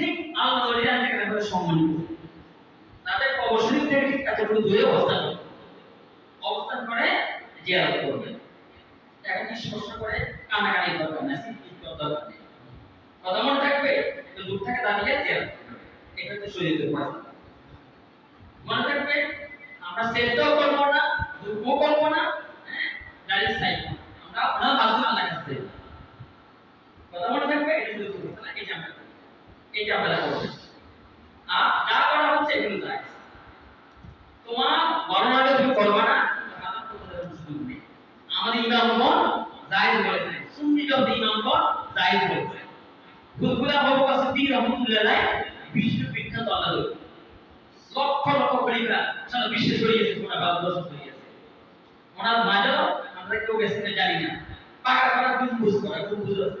ঠিক আল্লাহ ওলিয়া থেকে করে সম্মানিত তাদের থেকে ঠিক দূরে অবস্থান অবস্থান করে কি করে? কানাকানি দরকার না দরকার কথা মনে থাকবে? একটু দূর থেকে দাঁড়িয়ে এটা মনে থাকবে? আমরা না না হ্যাঁ? সাইড আমরা ওনার আল্লাহ কাছে কথা মনে থাকবে? এটা আমরা। এটা আমরা করব আর যা করা হচ্ছে, এগুলো যায় তোমার বর্ণনাটা তুমি করবা না আমাদের ইমাম মন জায়েজ বলেছেন সুন্নি জব্দ ইমাম মন জায়েজ বলেছেন বুলবুলা বাবু কাছে দিন রহমতুল্লাহ বিশ্ব বিখ্যাত আলাদা লক্ষ লক্ষ খলিফা সারা বিশ্বে ছড়িয়েছে পুরো ভারতবর্ষ ছড়িয়েছে ওনার মাঝেও আমরা কেউ গেছে জানি না। পাকা পাকা গুজবুজ করা গুজবুজ আছে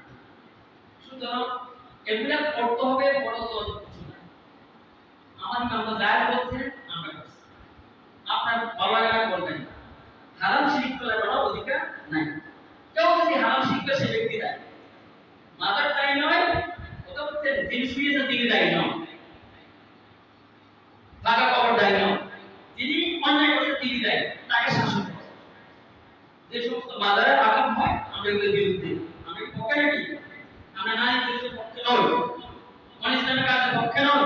সুতরাং এগুলা করতে হবে বড় আমার ইমাম জায়ের বলছেন আমরা করছি। আপনার বাবা লাগা করবেন হারাম শিরিক করার কোনো অধিকার নাই। কেউ যদি হারাম শিরিক সে ব্যক্তি দেয়। মাদার দায়ী নয়, ওটা হচ্ছে জিনিস শুয়েছেন তিনি দায়ী নয় টাকা কবর দেয় না যিনি অন্যায় করছে তিনি দেয় তাকে শাসন করে যে সমস্ত বাজারে আকাম হয় আমরা এগুলোর বিরুদ্ধে আমরা কি পক্ষে নাকি আমরা নারী পুরুষের পক্ষে নই অনিসলামের কাজের পক্ষে নই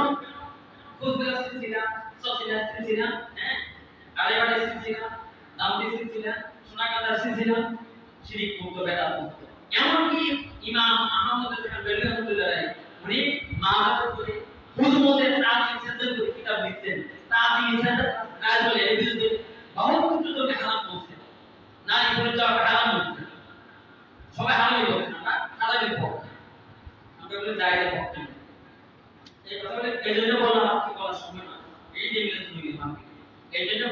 খুদরা হ্যাঁ? সিলসিলা এমনকি ইমাম করে বহু কিছু হারাম বলছেন নারী পরিচয় হারাম বলছেন সবাই হারামই বলছেন আমরা হারামের পক্ষে আমরা বলে জায়েজের পক্ষে না। এই কথা বলে এই জন্য বললাম আজকে বলার সময় না এই যে মিলে তুমি আমাকে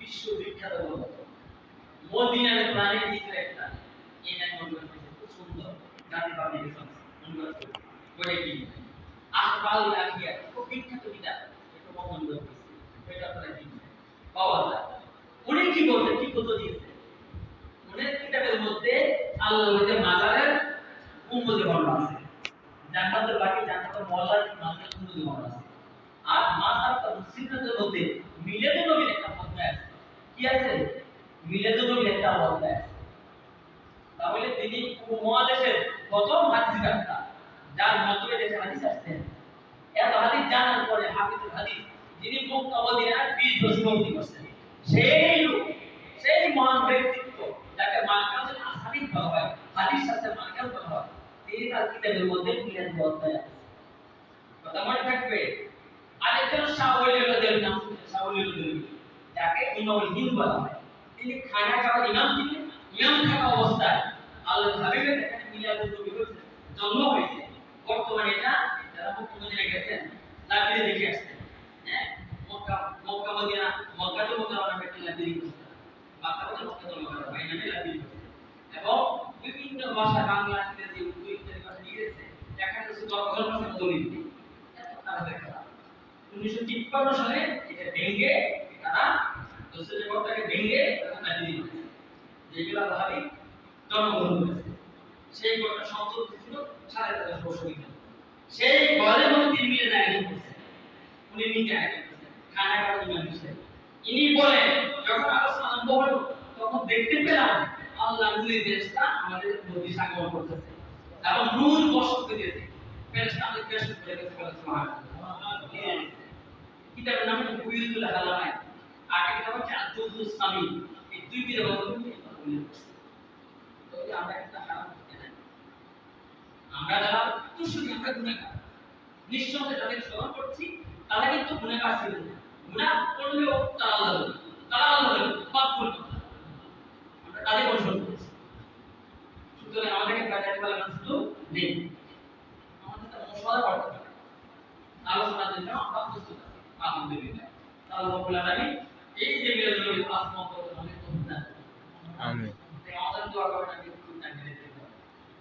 বিশ্ববিখ্যাত গ্রন্থ। মদিনার একটা। এই নাম খুব সুন্দর। কি? খুব বিখ্যাত এটা আপনারা কি পাওয়া যায়। উনি কি বলছেন কি কত দিয়েছে? কিতাবের মধ্যে আল্লাহ মাজারের বর্ণনা আছে। জান্নাতের বাকি জান্নাতের মহল্লার মাজারের উম্মতি বর্ণনা আছে। আর সিদ্ধান্তের মধ্যে মিলাদুন নবীর একটা অধ্যায় আছে কি আছে মিলাদুন নবীর একটা অধ্যায় আছে তাহলে তিনি উপমহাদেশের প্রথম হাদিস ব্যক্তা যার মাধ্যমে দেশে হাদিস আসছেন এত হাদিস জানার পরে যিনি মুক্ত মদিনার 20 বছর করছেন। সেই লোক, সেই মহান ব্যক্তিত্ব, যাকে মার্কাজুল আসানিদ বলা হয়, হাদিস শাস্ত্রের মার্কাজ বলা হয়, তিনি তার কিতাবের মধ্যে মিলাদ অধ্যায় কথা মনে থাকবে? আরেকজন শাহুল দেবী নাম শাহুল দেবী, যাকে ইমামুল হিন্দ বলা হয়। তিনি খানা খাওয়ার ইমাম ছিলেন, ইমাম থাকা অবস্থায় আল্লাহ হাবিবের এখানে মিলাদুল নবী জন্ম হয়েছে। বর্তমানে এটা, যারা মদিনা গেছেন লাইব্রেরি দেখে আসছেন হ্যাঁ মক্কা মক্কা মদিনা মক্কা তো মক্কা নামে একটা লাইব্রেরি করছে মক্কা তো মক্কা তো মক্কা ভাই নামে লাইব্রেরি করছে এবং বিভিন্ন ভাষা বাংলা ইংরেজি উর্দু ইত্যাদি ভাষা লিখেছে এখানে এত তারা খারাপ উনিশশো তিপ্পান্ন সালে এটা ভেঙে তারা দোষের কর্তাকে ভেঙে তারা লাইব্রেরি যেগুলো করেছে। সেই ঘটনা সংসদ ছিল সাড়ে তেরোশো বছর সেই ঘরের মধ্যে মিলে আয়োজন করছেন। উনি নিজে আয়োজন খানা খাওয়ার ইমাম ইনি বলেন, যখন আলোচনা হলো তখন দেখতে পেলাম আল্লাহ নূরের দেশটা আমাদের দিয়েছে। ফেরেশতা নাম আর হচ্ছে সামি এই দুই তো আমরা একটা হারাম করতে আমরা যারা তুষুরি আমরা স্মরণ করছি, তারা কিন্তু গুণাগার ছিলেন গুণা করলেও তারা আল্লাহ পাপ আমরা তাদের পরিশোধ করেছে সুতরাং আমাদেরকে বাজারে বলার শুধু নেই। আমাদের তো মশলা আলোচনার জন্য আমরা প্রস্তুত আলহামদুলিল্লাহ। তাহলে রাব্বুল আলামিন এই যে করতে আমিন। আমাদের দোয়া করবেন